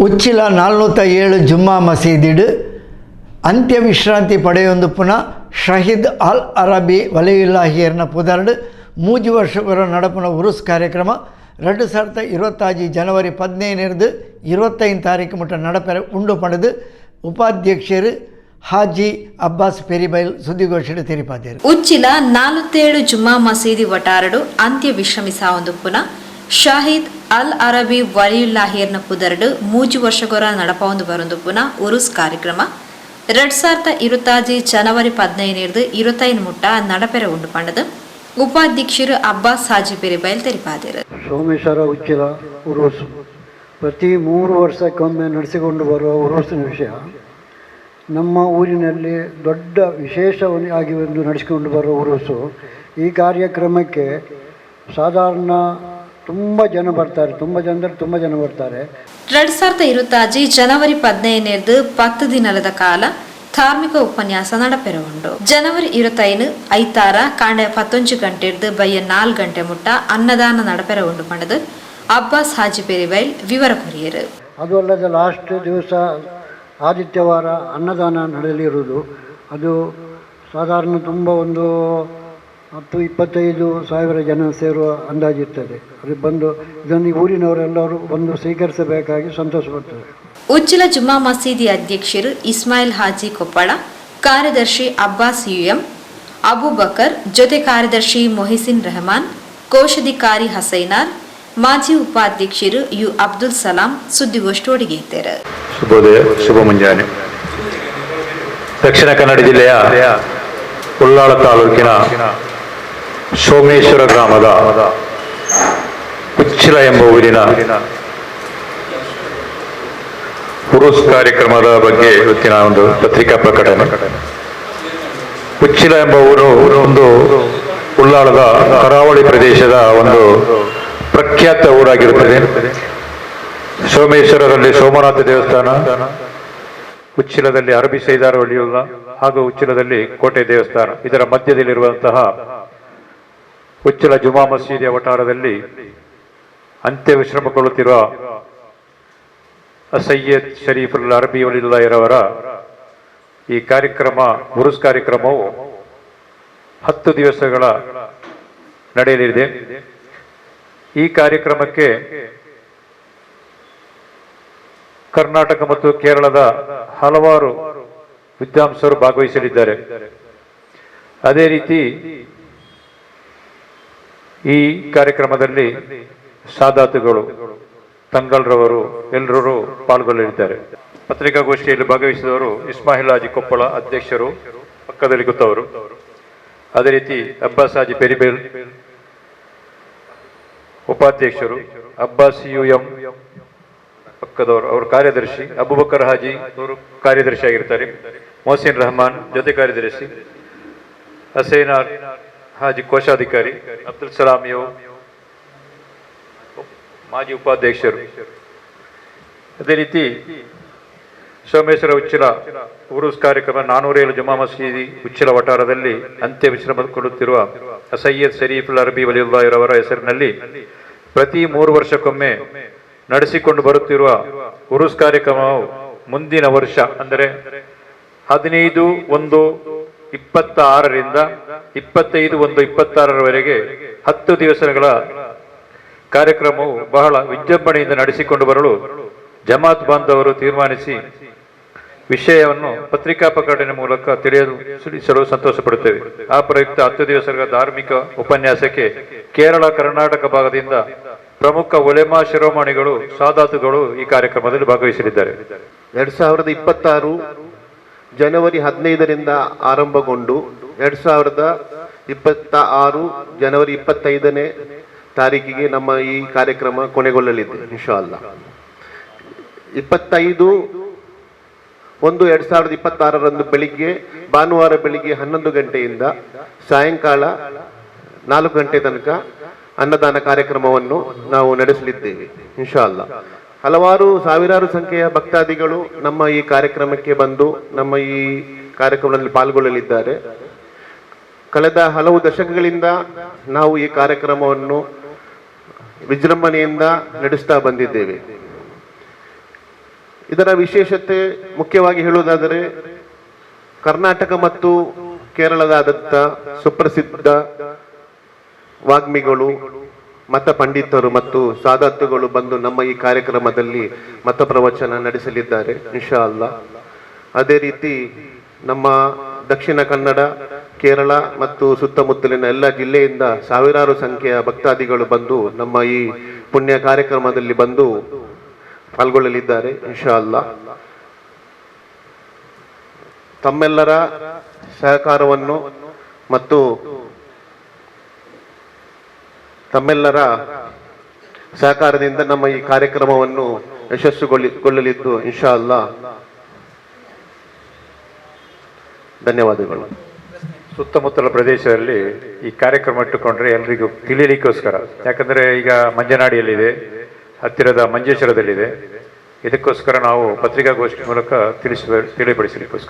ಉಚ್ಚಿಲ ನಾಲ್ನೂತ್ತ ಏಳು ಜುಮ್ಮಾ ಮಸೀದಿಡು ಅಂತ್ಯ ವಿಶ್ರಾಂತಿ ಪಡೆಯೊಂದು ಪುನಃ ಶಹೀದ್ ಅಲ್ ಅರಬಿ ವಲಿಯುಲ್ಲಾಹಿಯರ್ನ ಪುದರ್ಡ್ ಮೂಜಿ ವರ್ಷಗಳ ನಡಪುನ ಉರುಸ್ ಕಾರ್ಯಕ್ರಮ ரெண்டு ಸಾವಿರದ இருபத்தாஜி ಜನವರಿ பதினேழு இருபத்தைந்து ತಾರೀಕು ಮುಟ್ಟ ನಡಪೆರ ಉಂಡು ಪಡೆದು ಉಪಾಧ್ಯಕ್ಷರು ಹಾಜಿ ಅಬ್ಬಾಸ್ ಪೆರಿಬೈಲ್ ಸುದ್ದಿಗೋಷ್ಠಿಯಲ್ಲಿ ತೆರಿಪಾದರು ಉಚ್ಚಿಲ ನಾಲ್ವತ್ತೇಳು ಜುಮ್ಮಾ ಮಸೀದಿ ವಟಾರಡು ಅಂತ್ಯ ವಿಶ್ರಮಿಸ ಒಂದು ಪುನಃ ಶಾಹಿದ್ ಅಲ್ ಅರಬಿ ವಲಿಯುಲ್ಲಾಹಿರ್ನ ಪುದರಡು ಮೂಜು ವರ್ಷಗೊರ ನಡಪಾವೊಂದು ಬರೊಂದು ಪುನಃ ಉರುಸ್ ಕಾರ್ಯಕ್ರಮ. ಎರಡ್ ಸಾವಿರದ ಇರುತಾಜಿ ಜನವರಿ ಪದಿನೈದು ಇರುತೈನ್ ಮುಟ್ಟ ನಡಪೆರೆ ಉಂಡು ಪಂಡದು. ಉಪಾಧ್ಯಕ್ಷರು ಅಬ್ಬಾಸ್ ಹಾಜಿ ಬಯಲು ತೆರಿಪಾದಿರು. ಸೋಮೇಶ್ವರ ಉಚ್ಚಿಲ ಉರುಸ್. ಪ್ರತಿ ಮೂರು ವರ್ಷಕ್ಕೊಮ್ಮೆ ನಡೆಸಿಕೊಂಡು ಬರುವ ಉರುಸ್ ವಿಷಯ. ನಮ್ಮ ಊರಿನಲ್ಲಿ ದೊಡ್ಡ ವಿಶೇಷವಾಗಿ ಒಂದು ನಡೆಸಿಕೊಂಡು ಬರುವ ಉರುಸು. ಈ ಕಾರ್ಯಕ್ರಮಕ್ಕೆ ಸಾಧಾರಣ ತುಂಬ ಜನ ಬರ್ತಾರೆ ತುಂಬ ಜನ ಅಂದರೆ ತುಂಬ ಜನ ಬರ್ತಾರೆ. ಎರಡ್ ಸಾವಿರದ ಇರುತ್ತಾಜಿ ಜನವರಿ ಪದಿನೈದು ಪತ್ತು ದಿನದ ಕಾಲ ಧಾರ್ಮಿಕ ಉಪನ್ಯಾಸ ನಡಪೆರ ಉಂಡು ಜನವರಿ ಇರುತ್ತೈನು ಐತಾರ ಕಾಂಡೆ ಪತ್ತೊಂಜು ಗಂಟೆ ಹಿಡ್ದು ಬಯ್ಯ ನಾಲ್ಕು ಗಂಟೆ ಮುಟ್ಟ ಅನ್ನದಾನ ನಡಪೆರ ಉಂಡು ಪಂಡದು ಅಬ್ಬಾಸ್ ಹಾಜಿ ಪೆರಿಬೈಲ್ ವಿವರ ಕೊರಿಯರು. ಅದು ಅಲ್ಲದೆ ಲಾಸ್ಟ್ ದಿವಸ ಆದಿತ್ಯವಾರ ಅನ್ನದಾನ ನಡೆಯಲಿರುವುದು. ಅದು ಸಾಧಾರಣ ತುಂಬ ಒಂದು ಹತ್ತು ಇಪ್ಪತ್ತೈದು ಸಾವಿರ ಜನ ಸೇರುವ ಅಂದಾಜಿರ್ತದೆ ಅದು ಬಂದು ಇದನ್ನು ಈ ಊರಿನವರೆಲ್ಲರೂ ಬಂದು ಸ್ವೀಕರಿಸಬೇಕಾಗಿ ಸಂತೋಷಪಡ್ತಾರೆ ಉಜ್ಜಲ ಜುಮ್ಮಾ ಮಸೀದಿ ಅಧ್ಯಕ್ಷರು ಇಸ್ಮಾಯಿಲ್ ಹಾಜಿ ಕೊಪ್ಪಳ ಕಾರ್ಯದರ್ಶಿ ಅಬ್ಬಾಸ್ ಯುಎಂ ಅಬುಬಕರ್ ಜೊತೆ ಕಾರ್ಯದರ್ಶಿ ಮೊಹಿಸಿನ್ ರೆಹಮಾನ್ ಕೋಶಾಧಿಕಾರಿ ಹಸೈನಾರ್ ಮಾಜಿ ಉಪಾಧ್ಯಕ್ಷರು ಯು ಅಬ್ದುಲ್ ಸಲಾಂ ಸುದ್ದಿಗೋಷ್ಠಿ ಒಡಿಗಿದ್ದಾರೆ. ಶುಭೋದಯ ಶುಭ ಮುಂಜಾನೆ. ದಕ್ಷಿಣ ಕನ್ನಡ ಜಿಲ್ಲೆಯ ಉಳ್ಳಾಳ ತಾಲೂಕಿನ ಸೋಮೇಶ್ವರ ಗ್ರಾಮದ ಉಚ್ಚಿಲ ಎಂಬ ಊರಿನ ಉರುಸ್ ಕಾರ್ಯಕ್ರಮದ ಬಗ್ಗೆ ಇವತ್ತಿನ ಒಂದು ಪತ್ರಿಕಾ ಪ್ರಕಟಣೆ. ಉಚ್ಚಿಲ ಎಂಬ ಊರು ಒಂದು ಉಳ್ಳಾಳದ ಕರಾವಳಿ ಪ್ರದೇಶದ ಒಂದು ಪ್ರಖ್ಯಾತ ಊರಾಗಿರುತ್ತದೆ. ಸೋಮೇಶ್ವರದಲ್ಲಿ ಸೋಮನಾಥ ದೇವಸ್ಥಾನ ಉಚ್ಚಿಲದಲ್ಲಿ ಅರಬಿ ಸೈದಾರ ಹಾಗೂ ಉಚ್ಚಿಲದಲ್ಲಿ ಕೋಟೆ ದೇವಸ್ಥಾನ ಇದರ ಮಧ್ಯದಲ್ಲಿರುವಂತಹ ಉಚ್ಚಿಲ ಜುಮಾ ಮಸೀದಿಯ ವಟಾರದಲ್ಲಿ ಅಂತ್ಯ ವಿಶ್ರಮಗೊಳ್ಳುತ್ತಿರುವ ಸೈಯದ್ ಶರೀಫುಲ್ ಅರಬಿ ಒಲಿಯುಲ್ಲರವರ ಈ ಕಾರ್ಯಕ್ರಮ, ಮುರುಸ್ ಕಾರ್ಯಕ್ರಮವು ಹತ್ತು ದಿವಸಗಳ ನಡೆಯಲಿದೆ. ಈ ಕಾರ್ಯಕ್ರಮಕ್ಕೆ ಕರ್ನಾಟಕ ಮತ್ತು ಕೇರಳದ ಹಲವಾರು ವಿದ್ವಾಂಸರು ಭಾಗವಹಿಸಲಿದ್ದಾರೆ. ಅದೇ ರೀತಿ ಈ ಕಾರ್ಯಕ್ರಮದಲ್ಲಿ ಸಾದಾತುಗಳು ತಂಗಲ್ರವರು ಎಲ್ಲರೂ ಪಾಲ್ಗೊಳ್ಳಲಿದ್ದಾರೆ. ಪತ್ರಿಕಾಗೋಷ್ಠಿಯಲ್ಲಿ ಭಾಗವಹಿಸಿದವರು ಇಸ್ಮಾಹಿಲ್ ಹಾಜಿ ಕೊಪ್ಪಳ ಅಧ್ಯಕ್ಷರು, ಪಕ್ಕದಲ್ಲಿ ಗೊತ್ತವರು ಅದೇ ರೀತಿ ಅಬ್ಬಾಸ್ ಹಾಜಿ ಪೆರಿಬೇಲ್ ಉಪಾಧ್ಯಕ್ಷರು, ಅಬ್ಬಾಸ್ ಯು ಎಂ ಪಕ್ಕದವರು, ಅವರು ಕಾರ್ಯದರ್ಶಿ, ಅಬುಬಕರ್ ಹಾಜಿ ಅವರು ಕಾರ್ಯದರ್ಶಿ ಆಗಿರ್ತಾರೆ ಮೊಹಸಿನ್ ರಹಮಾನ್ ಜೊತೆ ಕಾರ್ಯದರ್ಶಿ ಹಸೈನಾರ್ ಹಾಜಿ ಕೋಶಾಧಿಕಾರಿ ಅಬ್ದುಲ್ ಸಲಾಂ ಯೋ ಮಾಜಿ ಉಪಾಧ್ಯಕ್ಷರು. ಅದೇ ರೀತಿ ಸೋಮೇಶ್ವರ ಉಚ್ಚಿಲ ಉರುಸ್ ಕಾರ್ಯಕ್ರಮ ನಾನೂರೇಳು ಜಮಾ ಮಸೀದಿ ಉಚ್ಚಿಲ ವಟಾರದಲ್ಲಿ ಅಂತ್ಯ ಕೊಡುತ್ತಿರುವ ಸೈಯದ್ ಶರೀಫುಲ್ ಅರಬಿ ವಲಿಯುಲ್ಲಾಹಿರವರ ಹೆಸರಿನಲ್ಲಿ ಪ್ರತಿ ಮೂರು ವರ್ಷಕ್ಕೊಮ್ಮೆ ನಡೆಸಿಕೊಂಡು ಬರುತ್ತಿರುವ ಉರುಸ್ ಕಾರ್ಯಕ್ರಮವು ಮುಂದಿನ ವರ್ಷ, ಅಂದರೆ ಹದಿನೈದು ಒಂದು ಇಪ್ಪತ್ತ ಆರರಿಂದ ಇಪ್ಪತ್ತೈದು ಒಂದು ಇಪ್ಪತ್ತಾರರವರೆಗೆ ಹತ್ತು ದಿವಸಗಳ ಕಾರ್ಯಕ್ರಮವು ಬಹಳ ವಿಜೃಂಭಣೆಯಿಂದ ನಡೆಸಿಕೊಂಡು ಬರಲು ಜಮಾತ್ ಬಾಂಧವರು ತೀರ್ಮಾನಿಸಿ ವಿಷಯವನ್ನು ಪತ್ರಿಕಾ ಪ್ರಕಟಣೆ ಮೂಲಕ ತಿಳಿಯಲು ತಿಳಿಸಲು ಸಂತೋಷ ಪಡುತ್ತೇವೆ ಆ ಪ್ರಯುಕ್ತ ಹತ್ತು ದಿವಸಗಳ ಧಾರ್ಮಿಕ ಉಪನ್ಯಾಸಕ್ಕೆ ಕೇರಳ, ಕರ್ನಾಟಕ ಭಾಗದಿಂದ ಪ್ರಮುಖ ಒಲೆಮಾ ಶಿರೋಮಣಿಗಳು, ಸಾದಾತುಗಳು ಈ ಕಾರ್ಯಕ್ರಮದಲ್ಲಿ ಭಾಗವಹಿಸಲಿದ್ದಾರೆ. ಎರಡ್ ಸಾವಿರದ ಇಪ್ಪತ್ತಾರು ಜನವರಿ ಹದಿನೈದರಿಂದ ಆರಂಭಗೊಂಡು ಎರಡ್ ಸಾವಿರದ ಇಪ್ಪತ್ತ ಆರು ಜನವರಿ ಇಪ್ಪತ್ತೈದನೇ ತಾರೀಕಿಗೆ ನಮ್ಮ ಈ ಕಾರ್ಯಕ್ರಮ ಕೊನೆಗೊಳ್ಳಲಿದೆ ಇನ್ಶಾಲ್ಲ ಇಪ್ಪತ್ತೈದು ಒಂದು ಎರಡ್ ಸಾವಿರದ ಇಪ್ಪತ್ತಾರರಂದು ಬೆಳಿಗ್ಗೆ, ಭಾನುವಾರ ಬೆಳಿಗ್ಗೆ ಹನ್ನೊಂದು ಗಂಟೆಯಿಂದ ಸಾಯಂಕಾಲ ನಾಲ್ಕು ಗಂಟೆ ತನಕ ಅನ್ನದಾನ ಕಾರ್ಯಕ್ರಮವನ್ನು ನಾವು ನಡೆಸಲಿದ್ದೇವೆ ಇನ್ಶಾಲ್ಲ ಹಲವಾರು ಸಾವಿರಾರು ಸಂಖ್ಯೆಯ ಭಕ್ತಾದಿಗಳು ನಮ್ಮ ಈ ಕಾರ್ಯಕ್ರಮಕ್ಕೆ ಬಂದು ನಮ್ಮ ಈ ಕಾರ್ಯಕ್ರಮದಲ್ಲಿ ಪಾಲ್ಗೊಳ್ಳಲಿದ್ದಾರೆ. ಕಳೆದ ಹಲವು ದಶಕಗಳಿಂದ ನಾವು ಈ ಕಾರ್ಯಕ್ರಮವನ್ನು ವಿಜೃಂಭಣೆಯಿಂದ ನಡೆಸ್ತಾ ಬಂದಿದ್ದೇವೆ. ಇದರ ವಿಶೇಷತೆ ಮುಖ್ಯವಾಗಿ ಹೇಳುವುದಾದರೆ, ಕರ್ನಾಟಕ ಮತ್ತು ಕೇರಳದಾದಂಥ ಸುಪ್ರಸಿದ್ಧ ವಾಗ್ಮಿಗಳು ಮತ ಪಂಡಿತರು ಮತ್ತು ಸಾದತ್ತುಗಳು ಬಂದು ನಮ್ಮ ಈ ಕಾರ್ಯಕ್ರಮದಲ್ಲಿ ಮತ ಪ್ರವಚನ ನಡೆಸಲಿದ್ದಾರೆ ಇನ್ಶಾ ಅಲ್ಲ ಅದೇ ರೀತಿ ನಮ್ಮ ದಕ್ಷಿಣ ಕನ್ನಡ, ಕೇರಳ ಮತ್ತು ಸುತ್ತಮುತ್ತಲಿನ ಎಲ್ಲ ಜಿಲ್ಲೆಯಿಂದ ಸಾವಿರಾರು ಸಂಖ್ಯೆಯ ಭಕ್ತಾದಿಗಳು ಬಂದು ನಮ್ಮ ಈ ಪುಣ್ಯ ಕಾರ್ಯಕ್ರಮದಲ್ಲಿ ಬಂದು ಪಾಲ್ಗೊಳ್ಳಲಿದ್ದಾರೆ ಇನ್ಶಾ ಅಲ್ಲ ತಮ್ಮೆಲ್ಲರ ಸಹಕಾರವನ್ನು ಮತ್ತು ತಮ್ಮೆಲ್ಲರ ಸಹಕಾರದಿಂದ ನಮ್ಮ ಈ ಕಾರ್ಯಕ್ರಮವನ್ನು ಯಶಸ್ಸುಗೊಳ್ಳಲಿದ್ದು ಇನ್ಶಾ ಅಲ್ಲ ಧನ್ಯವಾದಗಳು. ಸುತ್ತಮುತ್ತಲ ಪ್ರದೇಶದಲ್ಲಿ ಈ ಕಾರ್ಯಕ್ರಮ ಇಟ್ಟುಕೊಂಡ್ರೆ ಎಲ್ರಿಗೂ ತಿಳಿಯಲಿಕ್ಕೋಸ್ಕರ ಯಾಕಂದ್ರೆ ಈಗ ಮಂಜನಾಡಿಯಲ್ಲಿದೆ, ಹತ್ತಿರದ ಮಂಜೇಶ್ವರದಲ್ಲಿದೆ. ಇದಕ್ಕೋಸ್ಕರ ನಾವು ಪತ್ರಿಕಾಗೋಷ್ಠಿ ಮೂಲಕ ತಿಳಿಸ ತಿಳಿಪಡಿಸಲಿಕ್ಕೋಸ್ಕರ.